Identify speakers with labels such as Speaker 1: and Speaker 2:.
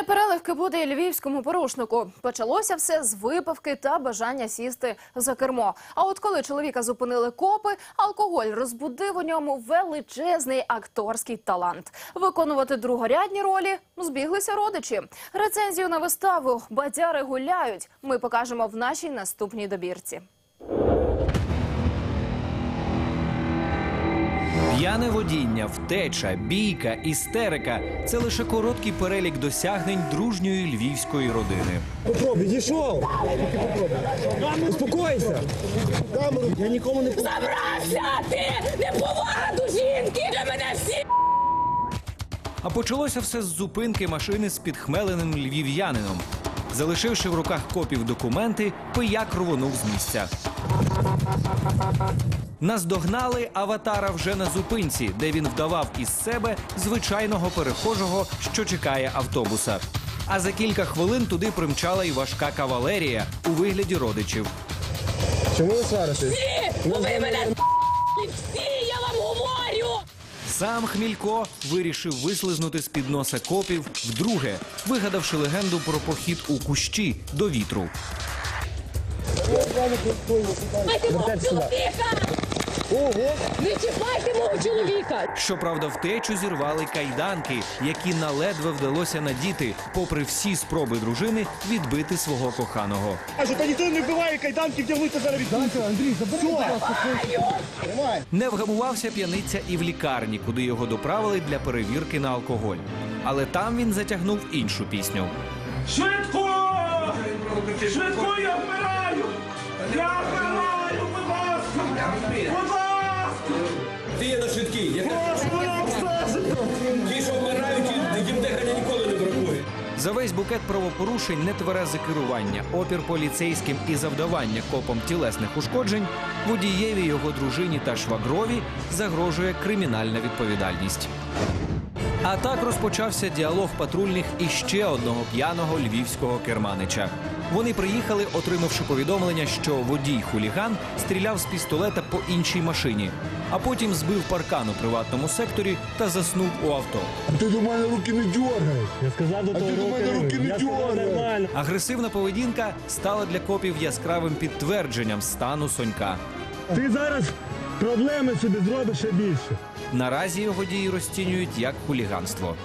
Speaker 1: Непереливки буде і львівському порушнику. Почалося все з випивки та бажання сісти за кермо. А от коли чоловіка зупинили копи, алкоголь розбудив у ньому величезний акторський талант. Виконувати другорядні ролі збіглися родичі. Рецензію на виставу бадяри гуляють. Ми покажемо в нашій наступній добірці.
Speaker 2: П'яне водіння, втеча, бійка, істерика це лише короткий перелік досягнень дружньої львівської родини.
Speaker 3: Попробуй, дійшов. Успокойся. Я нікому не
Speaker 4: Забрався ти! Неповага до жінки! Для мене всі
Speaker 2: А почалося все з зупинки машини з підхмеленим львів'янином. Залишивши в руках копів документи, пияк рвонув з місця. Наздогнали аватара вже на зупинці, де він вдавав із себе звичайного перехожого, що чекає автобуса. А за кілька хвилин туди примчала й важка кавалерія у вигляді родичів.
Speaker 3: Чому ви сваритесь?
Speaker 4: ви мене всі, я вам говорю!
Speaker 2: Сам Хмілько вирішив вислизнути з-під носа копів вдруге, вигадавши легенду про похід у кущі до вітру.
Speaker 4: Чіпайте мого чоловіка!
Speaker 3: Ого.
Speaker 4: Не чіпайте мого чоловіка!
Speaker 2: Щоправда, втечу зірвали кайданки, які наледве вдалося надіти, попри всі спроби дружини відбити свого коханого.
Speaker 5: Каже, та ніхто не вбиває кайданки, вдягнуться зараз від
Speaker 3: Андрій, забирай.
Speaker 2: Не вгамувався п'яниця і в лікарні, куди його доправили для перевірки на алкоголь. Але там він затягнув іншу пісню.
Speaker 5: Швидко! Швидко я вмираю! Обстежую!
Speaker 6: ті, що вмирають, їм дихання ніколи не бракує.
Speaker 2: За весь букет правопорушень, нетверезе керування, опір поліцейським і завдавання копом тілесних ушкоджень, водієві, його дружині та швагрові загрожує кримінальна відповідальність. А так розпочався діалог патрульних і ще одного п'яного львівського керманича. Вони приїхали, отримавши повідомлення, що водій хуліган стріляв з пістолета по іншій машині, а потім збив паркан у приватному секторі та заснув у авто.
Speaker 3: Ти до мене руки не дьоргай.
Speaker 7: Я сказав до
Speaker 3: А
Speaker 7: того
Speaker 3: ти до мене руки не дьоргай.
Speaker 7: нормально.
Speaker 2: Агресивна поведінка стала для копів яскравим підтвердженням стану Сонька.
Speaker 7: Ти зараз проблеми собі зробиш ще більше.
Speaker 2: Наразі його дії розцінюють як хуліганство.